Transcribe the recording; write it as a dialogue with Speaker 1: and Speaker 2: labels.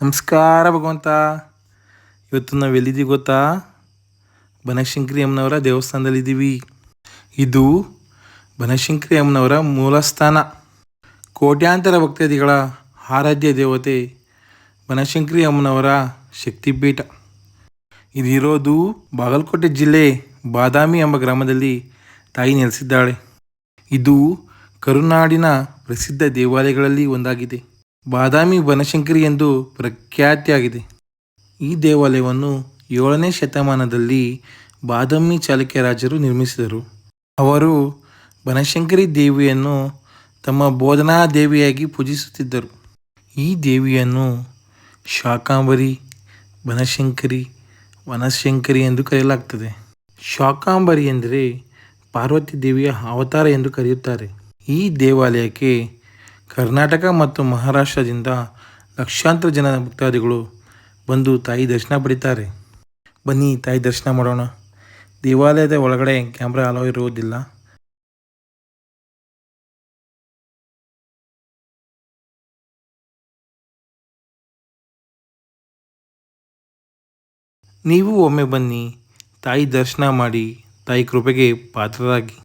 Speaker 1: ನಮಸ್ಕಾರ ಭಗವಂತ. ಇವತ್ತು ನಾವು ಎಲ್ಲಿದ್ದೀವಿ ಗೊತ್ತಾ? ಬನಶಂಕರಿ ಅಮ್ಮನವರ ದೇವಸ್ಥಾನದಲ್ಲಿದ್ದೀವಿ ಇದು ಬನಶಂಕರಿ ಅಮ್ಮನವರ ಮೂಲಸ್ಥಾನ. ಕೋಟ್ಯಾಂತರ ಭಕ್ತಾದಿಗಳ ಆರಾಧ್ಯ ದೇವತೆ ಬನಶಂಕರಿ ಅಮ್ಮನವರ ಶಕ್ತಿಪೀಠ. ಇದಿರೋದು ಬಾಗಲಕೋಟೆ ಜಿಲ್ಲೆ ಬಾದಾಮಿ ಎಂಬ ಗ್ರಾಮದಲ್ಲಿ ತಾಯಿ ನೆಲೆಸಿದ್ದಾಳೆ. ಇದು ಕರುನಾಡಿನ ಪ್ರಸಿದ್ಧ ದೇವಾಲಯಗಳಲ್ಲಿ ಒಂದಾಗಿದೆ. ಬಾದಾಮಿ ಬನಶಂಕರಿ ಎಂದು ಪ್ರಖ್ಯಾತಿಯಾಗಿದೆ. ಈ ದೇವಾಲಯವನ್ನು ಏಳನೇ ಶತಮಾನದಲ್ಲಿ ಬಾದಾಮಿ ಚಾಲುಕ್ಯ ರಾಜರು ನಿರ್ಮಿಸಿದರು. ಅವರು ಬನಶಂಕರಿ ದೇವಿಯನ್ನು ತಮ್ಮ ಬೋಧನಾ ದೇವಿಯಾಗಿ ಪೂಜಿಸುತ್ತಿದ್ದರು. ಈ ದೇವಿಯನ್ನು ಶಾಕಾಂಬರಿ ಬನಶಂಕರಿ ವನಶಂಕರಿ ಎಂದು ಕರೆಯಲಾಗ್ತದೆ. ಶಾಕಾಂಬರಿ ಎಂದರೆ ಪಾರ್ವತಿ ದೇವಿಯ ಅವತಾರ ಎಂದು ಕರೆಯುತ್ತಾರೆ. ಈ ದೇವಾಲಯಕ್ಕೆ ಕರ್ನಾಟಕ ಮತ್ತು ಮಹಾರಾಷ್ಟ್ರದಿಂದ ಲಕ್ಷಾಂತರ ಜನ ಭಕ್ತಾದಿಗಳು ಬಂದು ತಾಯಿ ದರ್ಶನ ಪಡಿತಾರೆ. ಬನ್ನಿ, ತಾಯಿ ದರ್ಶನ ಮಾಡೋಣ. ದೇವಾಲಯದ ಒಳಗಡೆ ಕ್ಯಾಮ್ರಾ ಅಲೋ ಇರುವುದಿಲ್ಲ. ನೀವು ಒಮ್ಮೆ ಬನ್ನಿ, ತಾಯಿ ದರ್ಶನ ಮಾಡಿ, ತಾಯಿ ಕೃಪೆಗೆ ಪಾತ್ರರಾಗಿ.